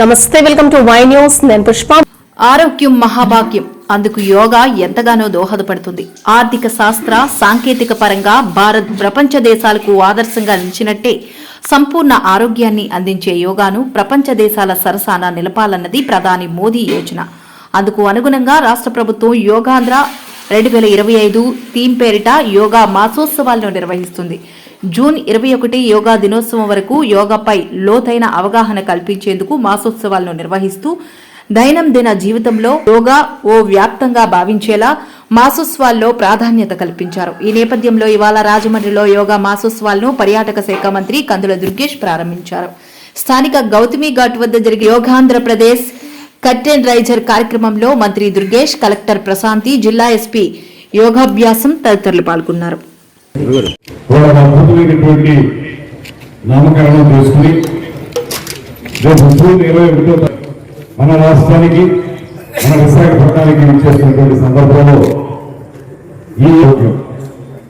నమస్తే welcome to Y news. నేను పుష్ప. ఆరోగ్యం మహాభాగ్యం. అందుకు యోగా ఎంతగానో దోహదపడుతుంది. ఆర్థిక శాస్త్ర సాంకేతిక పరంగా భారత్ ప్రపంచ దేశాలకు ఆదర్శంగా నిలిచినట్టే సంపూర్ణ ఆరోగ్యాన్ని అందించే యోగాను ప్రపంచ దేశాల సరసాన నిలపాలన్నది ప్రధాని మోదీ యోచన. అందుకు అనుగుణంగా రాష్ట్ర ప్రభుత్వం యోగాంధ్ర రెండు వేల ఇరవై ఐదు థీమ్ పేరిట యోగా మాసోత్సవాలను నిర్వహిస్తుంది. జూన్ ఇరవై ఒకటి యోగా దినోత్సవం వరకు యోగాపై లోతైన అవగాహన కల్పించేందుకు మాసోత్సవాలను నిర్వహిస్తూ దైనందిన జీవితంలో యోగా ఓ వ్యాప్తంగా భావించేలా మాసోత్సవాల్లో ప్రాధాన్యత కల్పించారు. ఈ నేపథ్యంలో ఇవాళ రాజమండ్రిలో యోగా మాసోత్సవాలను పర్యాటక శాఖ మంత్రి కందుల దుర్గేష్ ప్రారంభించారు. స్థానిక గౌతమి ఘాట్ వద్ద జరిగే యోగాంధ్రప్రదేశ్ కర్టెన్ రైజర్ కార్యక్రమంలో మంత్రి దుర్గేష్ కలెక్టర్ ప్రశాంతి జిల్లా ఎస్పీ యోగాభ్యాసం తదితరులు పాల్గొన్నారు. వాళ్ళకి అద్భుతమైనటువంటి నామకరణం చేసుకుని రేపు జూన్ ఇరవై ఒకటో మన రాష్ట్రానికి మన విశాఖపట్నానికి ఇచ్చేసినటువంటి సందర్భంలో ఈ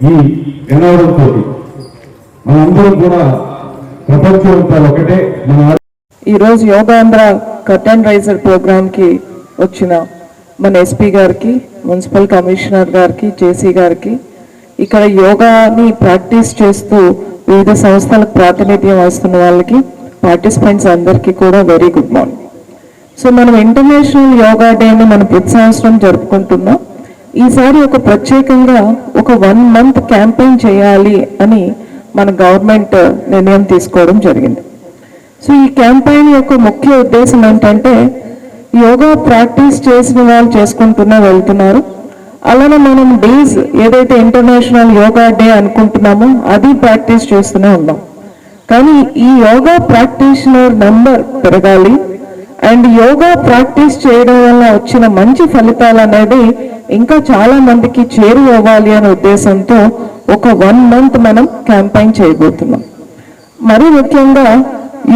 ఈ నినాదంతో మనందరం కూడా ప్రపంచం ఒకటే మన ఈరోజు యోగాంధ్ర కర్టన్ రైజర్ ప్రోగ్రాంకి వచ్చిన మన ఎస్పీ గారికి మున్సిపల్ కమిషనర్ గారికి జేసీ గారికి ఇక్కడ యోగాని ప్రాక్టీస్ చేస్తూ వివిధ సంస్థలకు ప్రాతినిధ్యం వస్తున్న వాళ్ళకి పార్టిసిపెంట్స్ అందరికీ కూడా వెరీ గుడ్ మార్నింగ్ సో మనం ఇంటర్నేషనల్ యోగా డేని మనం ప్రతి సంవత్సరం జరుపుకుంటున్నాం. ఈసారి ఒక ప్రత్యేకంగా ఒక వన్ మంత్ క్యాంపెయిన్ చేయాలి అని మన గవర్నమెంట్ నిర్ణయం తీసుకోవడం జరిగింది. సో ఈ క్యాంపెయిన్ యొక్క ముఖ్య ఉద్దేశం ఏంటంటే యోగా ప్రాక్టీస్ చేసిన వాళ్ళు చేసుకుంటూనే వెళ్తున్నారు. అలానే మనం డేస్ ఏదైతే ఇంటర్నేషనల్ యోగా డే అనుకుంటున్నామో అది ప్రాక్టీస్ చేస్తూనే ఉన్నాం. కానీ ఈ యోగా ప్రాక్టీషనర్ నంబర్ పెరగాలి. అండ్ యోగా ప్రాక్టీస్ చేయడం వల్ల వచ్చిన మంచి ఫలితాలు అనేది ఇంకా చాలా మందికి చేరువవ్వాలి అనే ఉద్దేశంతో ఒక వన్ మంత్ మనం క్యాంపెయిన్ చేయబోతున్నాం. మరి ముఖ్యంగా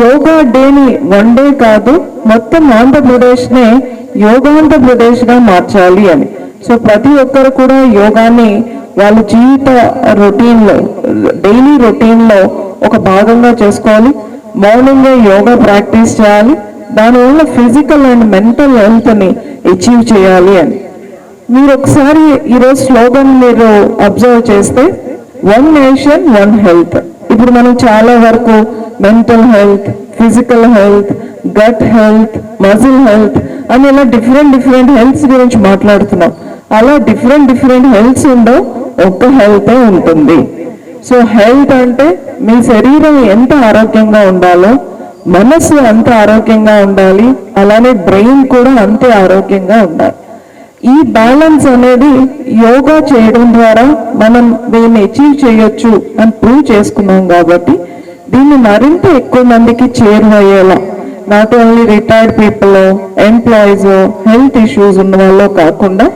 యోగా డేని వన్ డే కాదు మొత్తం ఆంధ్రప్రదేశ్నే యోగాంధ్రప్రదేశ్గా మార్చాలి అని. సో ప్రతి ఒక్కరు కూడా యోగాని వాళ్ళ జీవిత రొటీన్లో డైలీ రొటీన్లో ఒక భాగంగా చేసుకోవాలి. మార్నింగ్ యోగా ప్రాక్టీస్ చేయాలి. దానివల్ల ఫిజికల్ అండ్ మెంటల్ హెల్త్ని అచీవ్ చేయాలి అని. మీరు ఒకసారి ఈరోజు స్లోగన్ మీరు అబ్జర్వ్ చేస్తే వన్ నేషన్ వన్ హెల్త్. ఇప్పుడు మనం చాలా వరకు mental health physical health gut health muscle health అని ఇలా డిఫరెంట్ డిఫరెంట్ హెల్త్స్ గురించి మాట్లాడుతున్నాం. అలా డిఫరెంట్ డిఫరెంట్ హెల్త్స్ ఉండవు. ఒక్క హెల్తే ఉంటుంది. సో హెల్త్ అంటే మీ శరీరం ఎంత ఆరోగ్యంగా ఉండాలో మనసు అంత ఆరోగ్యంగా ఉండాలి అలానే బ్రెయిన్ కూడా అంతే ఆరోగ్యంగా ఉండాలి. ఈ బ్యాలెన్స్ అనేది యోగా చేయడం ద్వారా మనం దీన్ని అచీవ్ చేయొచ్చు అని ప్రూవ్ చేసుకున్నాం కాబట్టి దీన్ని మరింత ఎక్కువ మందికి చేరువయ్యేలా not only retired people employees health issues ఉన్న వాళ్ళు కాకుండా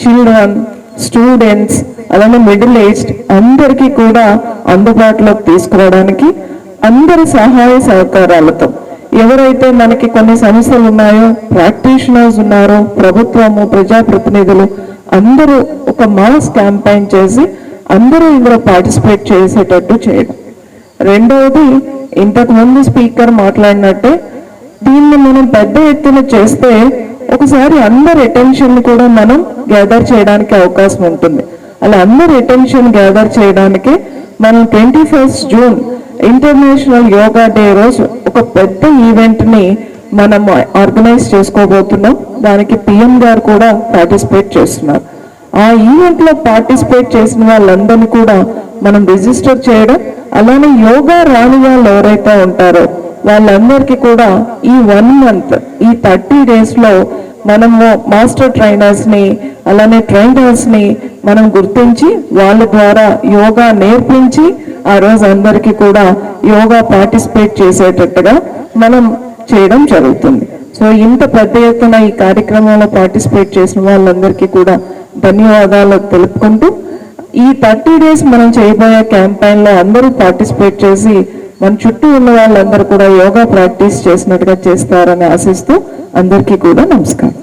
చిల్డ్రన్ స్టూడెంట్స్ అలానే మిడిల్ ఏజ్డ్ అందరికీ కూడా అందుబాటులోకి తీసుకురావడానికి అందరి సహాయ సహకారాలతో. ఎవరైతే మనకి కొన్ని సమస్యలు ఉన్నాయో ప్రాక్టీషనర్స్ ఉన్నారో ప్రభుత్వము ప్రజాప్రతినిధులు అందరూ ఒక మాస్ క్యాంపెయిన్ చేసి అందరూ ఇందులో పార్టిసిపేట్ చేసేటట్టు చేయడం. రెండవది ఇంతకుముందు స్పీకర్ మాట్లాడినట్టే దీన్ని మనం పెద్ద ఎత్తున చేస్తే ఒకసారి అందరి అటెన్షన్ కూడా మనం గ్యాదర్ చేయడానికి అవకాశం ఉంటుంది. అలా అందరి అటెన్షన్ గ్యాదర్ చేయడానికి మనం twenty first June international yoga day రోజు ఒక పెద్ద ఈవెంట్ని మనం ఆర్గనైజ్ చేసుకోబోతున్నాం. దానికి పిఎం గారు కూడా పార్టిసిపేట్ చేస్తున్నారు. ఆ ఈవెంట్లో పార్టిసిపేట్ చేసిన వాళ్ళందరినీ కూడా మనం రిజిస్టర్ చేయడం అలానే యోగా రాని వాళ్ళు ఎవరైతే ఉంటారో వాళ్ళందరికీ కూడా ఈ వన్ మంత్ ఈ థర్టీ డేస్లో మనము మాస్టర్ ట్రైనర్స్ని అలానే ట్రైనర్స్ని మనం గుర్తించి వాళ్ళ ద్వారా యోగా నేర్పించి ఆ రోజు అందరికీ కూడా యోగా పార్టిసిపేట్ చేసేటట్టుగా మనం చేయడం జరుగుతుంది. సో ఇంత పెద్ద ఎత్తున ఈ కార్యక్రమంలో పార్టిసిపేట్ చేసిన వాళ్ళందరికీ కూడా ధన్యవాదాలు తెలుపుకుంటూ ఈ థర్టీ డేస్ మనం చేయబోయే క్యాంపెయిన్లో అందరూ పార్టిసిపేట్ చేసి మన చుట్టూ ఉన్న వాళ్ళందరూ కూడా యోగా ప్రాక్టీస్ చేసినట్టుగా చేస్తారని ఆశిస్తూ అందరికీ కూడా నమస్కారం.